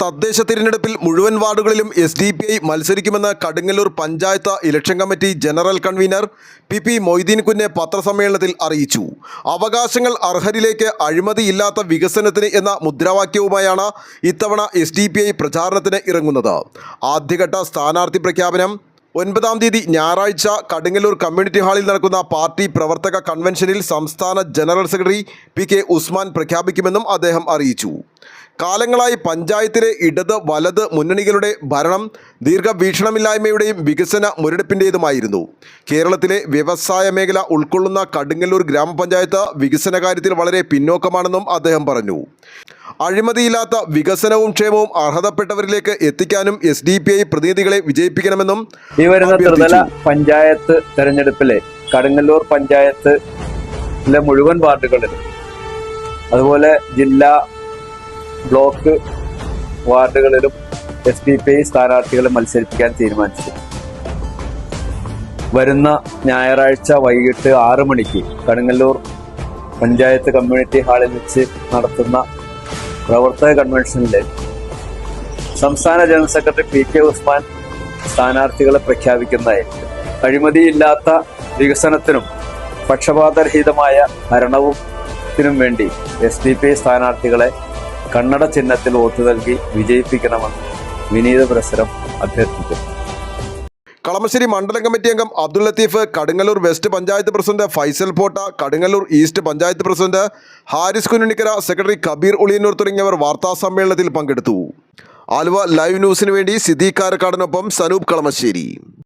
തദ്ദേശ തിരഞ്ഞെടുപ്പിൽ മുഴുവൻ വാർഡുകളിലും എസ് ഡി പി ഐ മത്സരിക്കുമെന്ന് Kadungalloor panchayat election committee general convener P P Moideen Kunju പത്രസമ്മേളനത്തിൽ അറിയിച്ചു. അവകാശങ്ങൾ അർഹരിലേക്ക് അഴിമതിയില്ലാത്ത വികസനത്തിന് എന്ന മുദ്രാവാക്യവുമായാണ് ഇത്തവണ എസ് ഡി പി ഐ പ്രചാരണത്തിന് ഇറങ്ങുന്നത്. ആദ്യഘട്ട സ്ഥാനാർത്ഥി പ്രഖ്യാപനം ഒൻപതാം തീയതി ഞായറാഴ്ച കടുങ്ങല്ലൂർ കമ്മ്യൂണിറ്റി ഹാളിൽ നടക്കുന്ന പാർട്ടി പ്രവർത്തക കൺവെൻഷനിൽ സംസ്ഥാന general secretary P K Usman പ്രഖ്യാപിക്കുമെന്നും അദ്ദേഹം അറിയിച്ചു. കാലങ്ങളായി പഞ്ചായത്തിലെ ഇടത് വലത് മുന്നണികളുടെ ഭരണം ദീർഘവീക്ഷണമില്ലായ്മയുടെയും വികസന മുരടിപ്പിന്റേതുമായിരുന്നു കേരളത്തിലെ വ്യവസായ മേഖല ഉൾക്കൊള്ളുന്ന കടുങ്ങല്ലൂർ ഗ്രാമപഞ്ചായത്ത് വികസന കാര്യത്തിൽ വളരെ പിന്നോക്കമാണെന്നും അദ്ദേഹം പറഞ്ഞു. അഴിമതിയില്ലാത്ത വികസനവും ക്ഷേമവും അർഹതപ്പെട്ടവരിലേക്ക് എത്തിക്കാനും എസ് ഡി പി ഐ പ്രതിനിധികളെ വിജയിപ്പിക്കണമെന്നും ഈ വരുന്ന ത്രിതല പഞ്ചായത്ത് തെരഞ്ഞെടുപ്പിലെ കടുങ്ങല്ലൂർ പഞ്ചായത്തിലെ മുഴുവൻ വാർഡുകളിലും അതുപോലെ ജില്ലാ ബ്ലോക്ക് വാർഡുകളിലും എസ് ഡി പി ഐ സ്ഥാനാർത്ഥികളെ മത്സരിപ്പിക്കാൻ തീരുമാനിച്ചു. വരുന്ന ഞായറാഴ്ച വൈകിട്ട് ആറു മണിക്ക് കടുങ്ങല്ലൂർ പഞ്ചായത്ത് കമ്മ്യൂണിറ്റി ഹാളിൽ വെച്ച് നടത്തുന്ന പ്രവർത്തക കൺവെൻഷനിൽ സംസ്ഥാന general secretary P K Usman സ്ഥാനാർത്ഥികളെ പ്രഖ്യാപിക്കുന്നതായിരിക്കും അഴിമതിയില്ലാത്ത വികസനത്തിനും പക്ഷപാതരഹിതമായ ഭരണത്തിനും വേണ്ടി എസ് ഡി പി സ്ഥാനാർത്ഥികളെ കണ്ണട ചിഹ്നത്തിൽ വോട്ട് നൽകി വിജയിപ്പിക്കണമെന്ന് വിനീത പ്രസരം അഭ്യർത്ഥിക്കുന്നു. കളമശ്ശേരി മണ്ഡലം കമ്മിറ്റി അംഗം Abdul Latheef Kadungalloor west panchayat president Faisal Potta Kadungalloor east panchayat president Haris Kunjunikkara secretary Kabeer Uliyannoor തുടങ്ങിയവർ വാർത്താ സമ്മേളനത്തിൽ പങ്കെടുത്തു. ആലുവ ലൈവ് ന്യൂസിന് വേണ്ടി സിദ്ദീഖ് കാരക്കാടിനൊപ്പം സനൂപ് കളമശ്ശേരി.